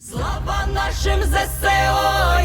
Слава нашим ЗСО!